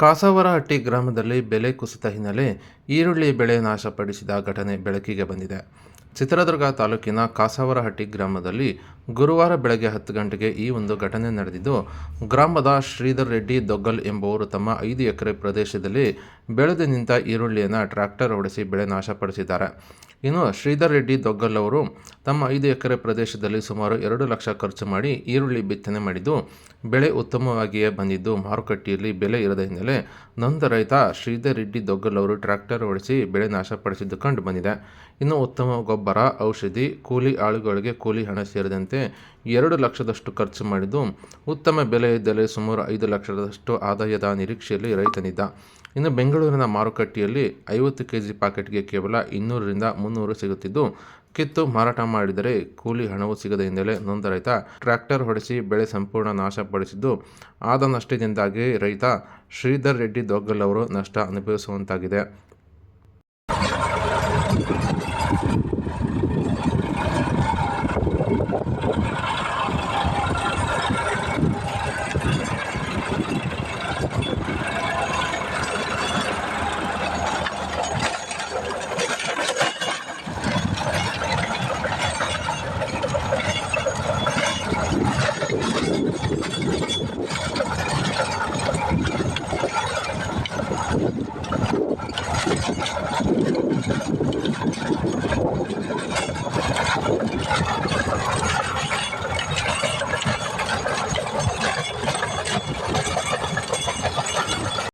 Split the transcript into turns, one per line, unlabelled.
ಕಾಸವರಹಟ್ಟಿ ಗ್ರಾಮದಲ್ಲಿ ಬೆಲೆ ಕುಸಿತ ಹಿನ್ನೆಲೆ ಈರುಳ್ಳಿ ಬೆಳೆ ನಾಶಪಡಿಸಿದ ಘಟನೆ ಬೆಳಕಿಗೆ ಬಂದಿದೆ. ಚಿತ್ರದುರ್ಗ ತಾಲೂಕಿನ ಕಾಸವರಹಟ್ಟಿ ಗ್ರಾಮದಲ್ಲಿ ಗುರುವಾರ ಬೆಳಗ್ಗೆ ಹತ್ತು ಗಂಟೆಗೆ ಈ ಒಂದು ಘಟನೆ ನಡೆದಿದ್ದು, ಗ್ರಾಮದ ಶ್ರೀಧರ್ ರೆಡ್ಡಿ ದೊಗ್ಗಲ್ ಎಂಬುವರು ತಮ್ಮ ಐದು ಎಕರೆ ಪ್ರದೇಶದಲ್ಲಿ ಬೆಳೆದು ನಿಂತ ಈರುಳ್ಳಿಯನ್ನು ಟ್ರ್ಯಾಕ್ಟರ್ ಹೊಡೆಸಿ ಬೆಳೆ ನಾಶಪಡಿಸಿದ್ದಾರೆ. ಇನ್ನು ಶ್ರೀಧರ್ ರೆಡ್ಡಿ ದೊಗ್ಗಲ್ ಅವರು ತಮ್ಮ ಐದು ಎಕರೆ ಪ್ರದೇಶದಲ್ಲಿ ಸುಮಾರು ಎರಡು ಲಕ್ಷ ಖರ್ಚು ಮಾಡಿ ಈರುಳ್ಳಿ ಬಿತ್ತನೆ ಮಾಡಿದ್ದು, ಬೆಳೆ ಉತ್ತಮವಾಗಿಯೇ ಬಂದಿದ್ದು. ಮಾರುಕಟ್ಟೆಯಲ್ಲಿ ಬೆಲೆ ಇರದ ಹಿನ್ನೆಲೆ ನೊಂದ ರೈತ ಶ್ರೀಧರ್ ರೆಡ್ಡಿ ದೊಗ್ಗಲ್ ಅವರು ಟ್ರ್ಯಾಕ್ಟರ್ ಓಡಿಸಿ ಬೆಳೆ ನಾಶಪಡಿಸಿದ್ದು ಕಂಡು ಬಂದಿದೆ. ಇನ್ನು ಉತ್ತಮ ಗೊಬ್ಬರ, ಔಷಧಿ, ಕೂಲಿ ಆಳುಗಳಿಗೆ ಕೂಲಿ ಹಣ ಸೇರಿದಂತೆ ಎರಡು ಲಕ್ಷದಷ್ಟು ಖರ್ಚು ಮಾಡಿದ್ದು, ಉತ್ತಮ ಬೆಲೆ ಇದ್ದಲ್ಲಿ ಸುಮಾರು ಐದು ಲಕ್ಷದಷ್ಟು ಆದಾಯದ ನಿರೀಕ್ಷೆಯಲ್ಲಿ ರೈತನಿದ್ದ. ಇನ್ನು ಬೆಂಗಳೂರಿನ ಮಾರುಕಟ್ಟೆಯಲ್ಲಿ ಐವತ್ತು ಕೆ ಜಿ ಪ್ಯಾಕೆಟ್ಗೆ ಕೇವಲ ಇನ್ನೂರರಿಂದ ಮುನ್ನೂರು ಸಿಗುತ್ತಿದ್ದು, ಕಿತ್ತು ಮಾರಾಟ ಮಾಡಿದರೆ ಕೂಲಿ ಹಣವು ಸಿಗದ ಹಿನ್ನೆಲೆ ನೊಂದ ರೈತ ಟ್ರ್ಯಾಕ್ಟರ್ ಹೊಡೆಸಿ ಬೆಳೆ ಸಂಪೂರ್ಣ ನಾಶಪಡಿಸಿದ್ದು, ಆದ ನಷ್ಟದಿಂದಾಗಿ ರೈತ ಶ್ರೀಧರ್ ರೆಡ್ಡಿ ದೊಗ್ಗಲ್ ಅವರು ನಷ್ಟ ಅನುಭವಿಸುವಂತಾಗಿದೆ.